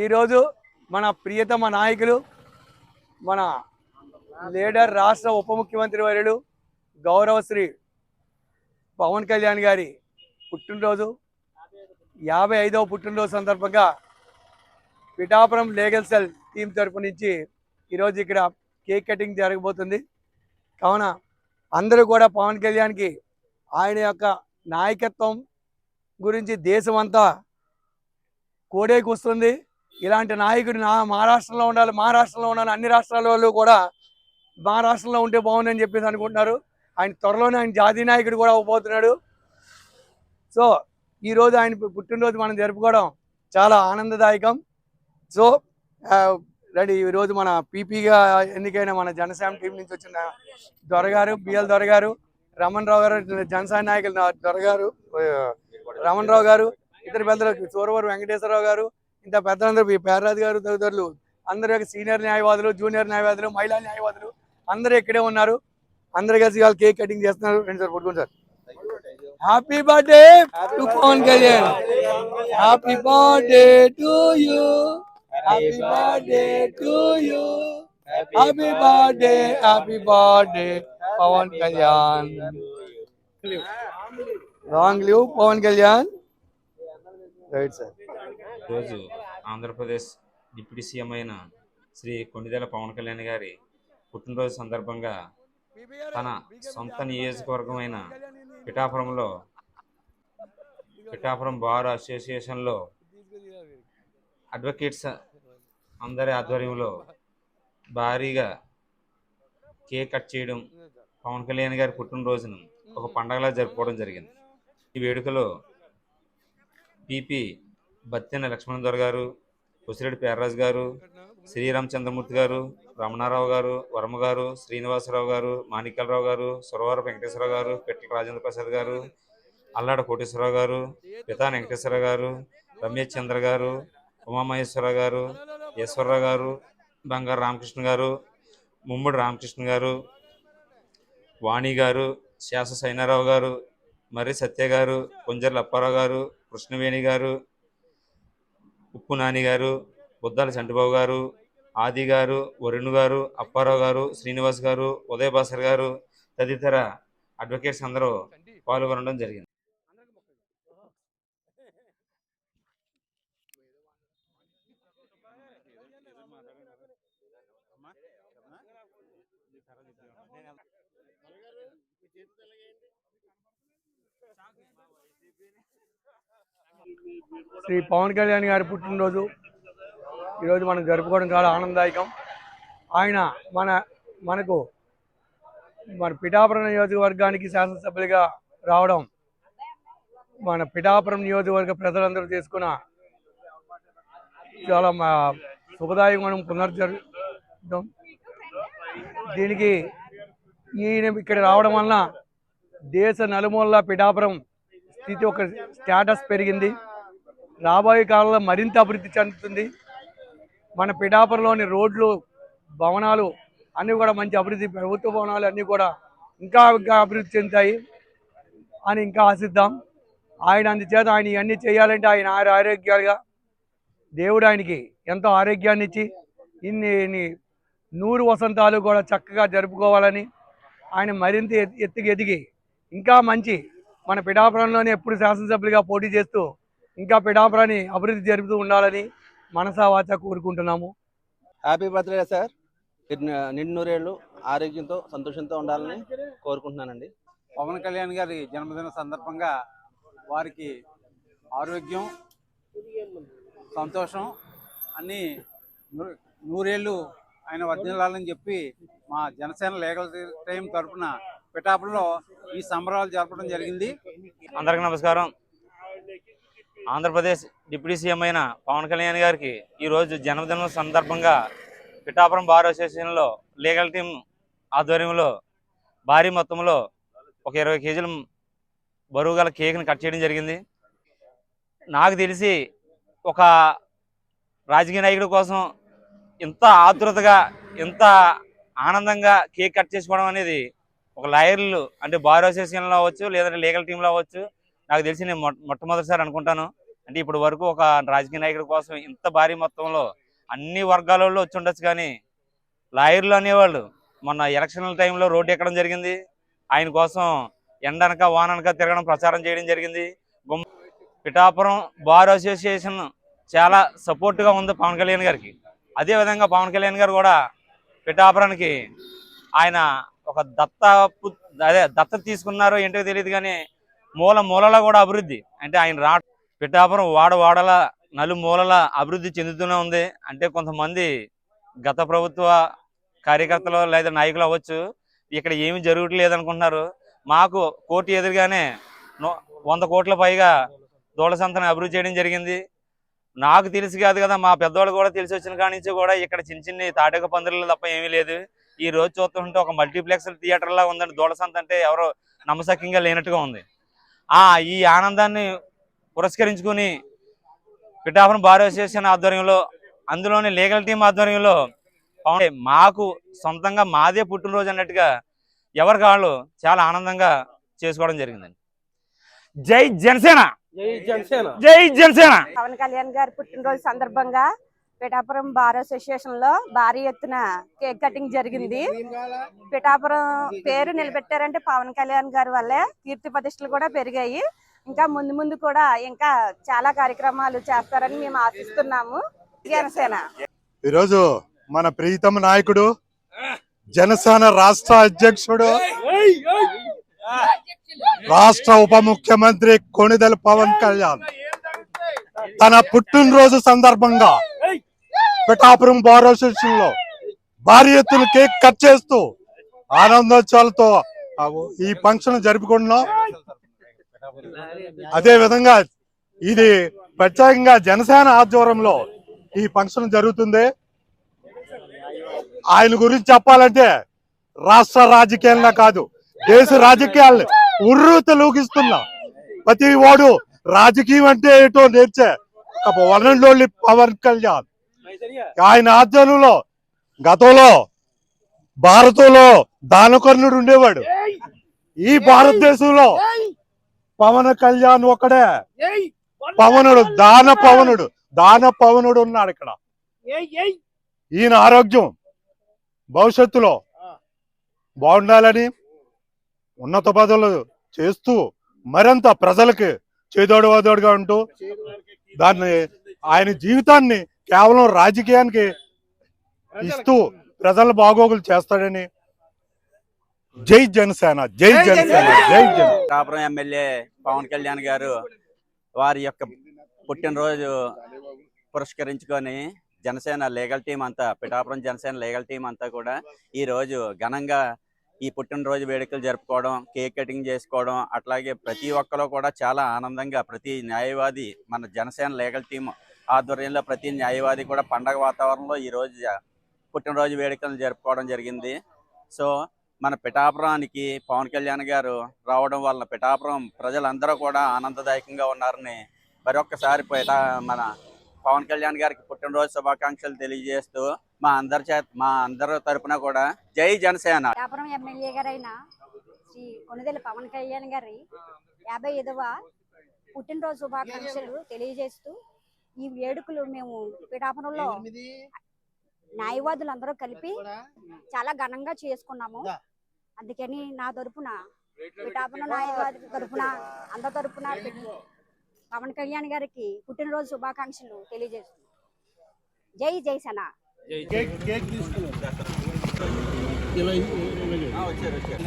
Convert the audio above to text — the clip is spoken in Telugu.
ఈరోజు మన ప్రియతమ నాయకులు మన లీడర్ రాష్ట్ర ఉప ముఖ్యమంత్రి వర్యులు గౌరవశ్రీ పవన్ కళ్యాణ్ గారి పుట్టినరోజు యాభై ఐదవ పుట్టినరోజు సందర్భంగా పిఠాపురం లీగల్ సెల్ టీం తరపు నుంచి ఈరోజు ఇక్కడ కేక్ కటింగ్ జరగబోతుంది. కావున అందరూ కూడా పవన్ కళ్యాణ్కి ఆయన యొక్క నాయకత్వం గురించి దేశమంతా కోడేకొస్తుంది. ఇలాంటి నాయకుడు నా మహారాష్ట్రలో ఉండాలి మహారాష్ట్రలో ఉండాలి అన్ని రాష్ట్రాల వాళ్ళు కూడా మహారాష్ట్రలో ఉంటే బాగుందని చెప్పేసి అనుకుంటున్నారు. ఆయన త్వరలోనే ఆయన జాతీయ నాయకుడు కూడా అవ్వబోతున్నాడు సో ఈరోజు ఆయన పుట్టినరోజు మనం జరుపుకోవడం చాలా ఆనందదాయకం. సో రెడీ ఈరోజు మన పీపీగా ఎన్నికైన మన జనసేన టీం నుంచి వచ్చిన దొరగారు బిఎల్ దొరగారు రమణ్ రావు గారు జనసేన నాయకులు దొరగారు రమణ్ రావు గారు ఇద్దరు పెద్దలు చోరవరు వెంకటేశ్వరరావు గారు ఇంత పెద్దలందరూ ఈ పేర్రాజు గారు తదితరులు అందరి యొక్క సీనియర్ న్యాయవాదులు జూనియర్ న్యాయవాదులు మహిళా న్యాయవాదులు అందరూ ఇక్కడే ఉన్నారు. అందరు కలిసి వాళ్ళు కేక్ కటింగ్ చేస్తున్నారు. రండి సార్ పట్టుకోండి sir. Happy birthday to Pawan Kalyan. Happy birthday to you happy birthday to you happy birthday happy birthday Pawan Kalyan. Long live Pawan Kalyan. Right sir ఈరోజు ఆంధ్రప్రదేశ్ డిప్యూటీ సీఎం అయిన శ్రీ కొండిదెల పవన్ కళ్యాణ్ గారి పుట్టినరోజు సందర్భంగా తన సొంత నియోజకవర్గమైన పిఠాపురంలో పిఠాపురం బార్ అసోసియేషన్లో అడ్వకేట్స్ అందరి ఆధ్వర్యంలో భారీగా కేక్ కట్ చేయడం పవన్ కళ్యాణ్ గారి పుట్టినరోజును ఒక పండగలా జరుపుకోవడం జరిగింది. ఈ వేడుకలో పీపీ బత్తిన లక్ష్మణ్ దొర గారు ఉసిరెడ్డి పేర్రాజు గారు శ్రీరామచంద్రమూర్తి గారు రమణారావు గారు వర్మ గారు శ్రీనివాసరావు గారు మాణిక్యాలరావు గారు సురవర వెంకటేశ్వరరావు గారు పెట్టల రాజేంద్ర ప్రసాద్ గారు అల్లాడ కోటేశ్వరరావు గారు పితా వెంకటేశ్వర గారు రమేష్ చంద్ర గారు ఉమామహేశ్వరరావు గారు ఈశ్వరరావు గారు బంగారు రామకృష్ణ గారు ముమ్మడి రామకృష్ణ గారు వాణి గారు శాస సైనారావు గారు మరి సత్య గారు కొంజర్ల అప్పారావు గారు కృష్ణవేణి గారు ఉప్పు నాని గారు బుద్దాల చంటిబాబు గారు ఆది గారు వరుణ్ గారు అప్పారావు గారు శ్రీనివాస్ గారు ఉదయ్ భాస్కర్ గారు తదితర అడ్వకేట్స్ అందరూ పాల్గొనడం జరిగింది. శ్రీ పవన్ కళ్యాణ్ గారి పుట్టినరోజు. ఈరోజు మనం జరుపుకోవడం చాలా ఆనందదాయకం. ఆయన మన మనకు మన పిఠాపురం నియోజకవర్గానికి శాసనసభ్యులుగా రావడం మన పిఠాపురం నియోజకవర్గ ప్రజలందరూ చేసుకున్న చాలా మా శుభదాయకం మనం పునర్జరుపుతాం. దీనికి ఈయన ఇక్కడ రావడం వలన దేశ నలుమూలల పిఠాపురం స్థితి ఒక స్టేటస్ పెరిగింది. రాబోయే కాలంలో మరింత అభివృద్ధి చెందుతుంది. మన పిఠాపురంలోని రోడ్లు భవనాలు అన్నీ కూడా మంచి అభివృద్ధి ప్రభుత్వ భవనాలు అన్నీ కూడా ఇంకా ఇంకా అభివృద్ధి చెందుతాయి అని ఇంకా ఆశిద్దాం. ఆయన అందుచేత ఆయన ఇవన్నీ చేయాలంటే ఆయన ఆరు ఆరోగ్యాలుగా దేవుడు ఆయనకి ఎంతో ఆరోగ్యాన్ని ఇచ్చి ఇన్ని ఇన్ని నూరు వసంతాలు కూడా చక్కగా జరుపుకోవాలని ఆయన మరింత ఎత్- ఎత్తుకు ఎదిగి ఇంకా మంచి మన పిఠాపురంలోనే ఎప్పుడు శాసనసభ్యులుగా పోటీ చేస్తూ ఇంకా పిఠాపురాన్ని అభివృద్ధి జరుపుతూ ఉండాలని మనసా వాచ కోరుకుంటున్నాము. హ్యాపీ బర్త్డే సార్ నిన్ను- నిండు నూరేళ్ళు ఆరోగ్యంతో సంతోషంతో ఉండాలని కోరుకుంటున్నానండి. పవన్ కళ్యాణ్ గారి జన్మదిన సందర్భంగా వారికి ఆరోగ్యం సంతోషం అన్నీ నూరేళ్ళు ఆయన వర్ధిల్లాలని చెప్పి మా జనసేన లీగల్ టైం తరపున పిఠాపురంలో ఈ సంబరాలు జరపడం జరిగింది. అందరికి నమస్కారం. ఆంధ్రప్రదేశ్ డిప్యూటీ సీఎం అయిన పవన్ కళ్యాణ్ గారికి ఈరోజు జన్మదినం సందర్భంగా పిఠాపురం బార్ అసోసియేషన్లో లీగల్ టీం ఆధ్వర్యంలో భారీ మొత్తంలో ఒక ఇరవై కేజీల బరువు గల కేక్ని కట్ చేయడం జరిగింది. నాకు తెలిసి ఒక రాజకీయ నాయకుడి కోసం ఇంత ఆతృతగా ఇంత ఆనందంగా కేక్ కట్ చేసుకోవడం అనేది ఒక లాయర్లు అంటే బార్ అసోసియేషన్లో అవ్వచ్చు లేదంటే లీగల్ టీంలో అవ్వచ్చు. నాకు తెలిసి నేను మొట్ట- మొట్టమొదటిసారి అనుకుంటాను. అంటే ఇప్పటి వరకు ఒక రాజకీయ నాయకుడి కోసం ఇంత భారీ మొత్తంలో అన్ని వర్గాలలో వచ్చి ఉండొచ్చు కానీ లాయర్లు అనేవాళ్ళు మొన్న ఎలక్షన్ల టైంలో రోడ్డు ఎక్కడం జరిగింది. ఆయన కోసం ఎండనక వాననక తిరగడం ప్రచారం చేయడం జరిగింది. గుమ్మ పిఠాపురం బార్ అసోసియేషన్ చాలా సపోర్ట్గా ఉంది పవన్ కళ్యాణ్ గారికి. అదేవిధంగా పవన్ కళ్యాణ్ గారు కూడా పిఠాపురానికి ఆయన ఒక దత్త పు- అదే దత్త తీసుకున్నారో ఏంటో తెలియదు కానీ మూల మూలలా కూడా అభివృద్ధి. అంటే ఆయన రా పిఠాపురం వాడ వాడల నలు మూలల అభివృద్ధి చెందుతూనే ఉంది. అంటే కొంతమంది గత ప్రభుత్వ కార్యకర్తలు లేదా నాయకులు అవ్వచ్చు ఇక్కడ ఏమి జరగట్లేదు అనుకుంటున్నారు. మాకు కోర్టు ఎదురుగానే వంద కోట్ల పైగా దూడ సంతను అభివృద్ధి చేయడం జరిగింది. నాకు తెలిసి కాదు కదా మా పెద్దవాళ్ళు కూడా తెలిసి వచ్చిన కాడి నుంచి కూడా ఇక్కడ చిన్న చిన్న తాటక పందిర్లు తప్ప ఏమీ లేదు. ఈ రోజు చూస్తుంటే ఒక మల్టీప్లెక్స్ థియేటర్ లా ఉందండి. దూడ సంత అంటే ఎవరో నమ్మసక్యంగా లేనట్టుగా ఉంది. ఆ ఈ ఆనందాన్ని పురస్కరించుకుని పిఠాపురం బార్ అసోసియేషన్ ఆధ్వర్యంలో అందులోని లీగల్ టీం ఆధ్వర్యంలో మాకు సొంతంగా మాదే పుట్టినరోజు అన్నట్టుగా ఎవరికి వాళ్ళు చాలా ఆనందంగా చేసుకోవడం జరిగిందండి. జై జనసేన! జై జనసేన! పవన్ కళ్యాణ్ గారి పుట్టినరోజు సందర్భంగా పిఠాపురం బార్ అసోసియేషన్లో భారీ ఎత్తున కేక్ కటింగ్ జరిగింది. పిఠాపురం పేరు నిలబెట్టారంటే పవన్ కళ్యాణ్ గారి వల్లే కీర్తి ప్రతిష్టలు కూడా పెరిగాయి. ఇంకా ముందు ముందు కూడా ఇంకా చాలా కార్యక్రమాలు చేస్తారని మేము ఆశిస్తున్నాము. జనసేన. ఈరోజు మన ప్రీతమ నాయకుడు జనసేన రాష్ట్ర అధ్యక్షుడు రాష్ట్ర ఉప ముఖ్యమంత్రి కొణిదల పవన్ కళ్యాణ్. తన పుట్టినరోజు సందర్భంగా పిఠాపురం బార్ అసోసియేషన్లో భారీ ఎత్తున కేక్ కట్ చేస్తూ ఆనందోత్సవాలతో ఈ ఫంక్షన్ జరుపుకుంటున్నాం. అదే విధంగా ఇది ప్రత్యేకంగా జనసేన ఆధ్వర్యంలో ఈ ఫంక్షన్ జరుగుతుంది. ఆయన గురించి చెప్పాలంటే రాష్ట్ర రాజకీయాలనే కాదు దేశ రాజకీయాల్ని ఉర్రూత లూకిస్తున్నా ప్రతి వాడు రాజకీయం అంటే ఏటో నేర్చే. ఒక పవన్ కళ్యాణ్ ఆయన ఆధ్వర్యంలో గతంలో భారతంలో దానకర్ణుడు ఉండేవాడు. ఈ భారతదేశంలో పవన్ కళ్యాణ్ ఒకడే పవనుడు దాన పవనుడు దాన పవనుడు ఉన్నాడు ఇక్కడ. ఈయన ఆరోగ్యం భవిష్యత్తులో బాగుండాలని ఉన్నత పదవులు చేస్తూ మరింత ప్రజలకి చేదోడు వాదోడుగా ఉంటూ దాన్ని ఆయన జీవితాన్ని కేవలం రాజకీయానికి ఇస్తూ ప్రజల బాగోగులు చేస్తాడని జై జనసేన జై జనసేన జై జన కాపురం ఎమ్మెల్యే పవన్ కళ్యాణ్ గారు వారి యొక్క పుట్టినరోజు పురస్కరించుకొని జనసేన లీగల్ టీం అంతా పిఠాపురం జనసేన లీగల్ టీం అంతా కూడా ఈ రోజు ఘనంగా ఈ పుట్టినరోజు వేడుకలు జరుపుకోవడం కేక్ కటింగ్ చేసుకోవడం అట్లాగే ప్రతి ఒక్కరు కూడా చాలా ఆనందంగా ప్రతి న్యాయవాది మన జనసేన లీగల్ టీం ఆధ్వర్యంలో ప్రతి న్యాయవాది కూడా పండగ వాతావరణంలో ఈ రోజు పుట్టినరోజు వేడుకలు జరుపుకోవడం జరిగింది. సో మన పిఠాపురానికి పవన్ కళ్యాణ్ గారు రావడం వలన పిఠాపురం ప్రజలందరూ కూడా ఆనందదాయకంగా ఉన్నారని మరొక్కసారి పిఠా మన పవన్ కళ్యాణ్ గారికి పుట్టినరోజు శుభాకాంక్షలు తెలియజేస్తూ మా అందరి చేత మా అందరి తరపున కూడా జై జనసేన. పిఠాపురం ఎమ్మెల్యే గారైన శ్రీ కొనిదెల పవన్ కళ్యాణ్ గారి యాభై ఐదవ పుట్టినరోజు శుభాకాంక్షలు తెలియజేస్తూ ఈ వేడుకలు మేము పిఠాపురంలో న్యాయవాదులందరూ కలిపి చాలా ఘనంగా చేసుకున్నాము. అందుకని నా తరపున పిఠాపురం న్యాయవాది తరపున అందరి తరపున పవన్ కళ్యాణ్ గారికి పుట్టినరోజు శుభాకాంక్షలు తెలియజేస్తున్నాం. జై జైసన. వచ్చారు వచ్చారు.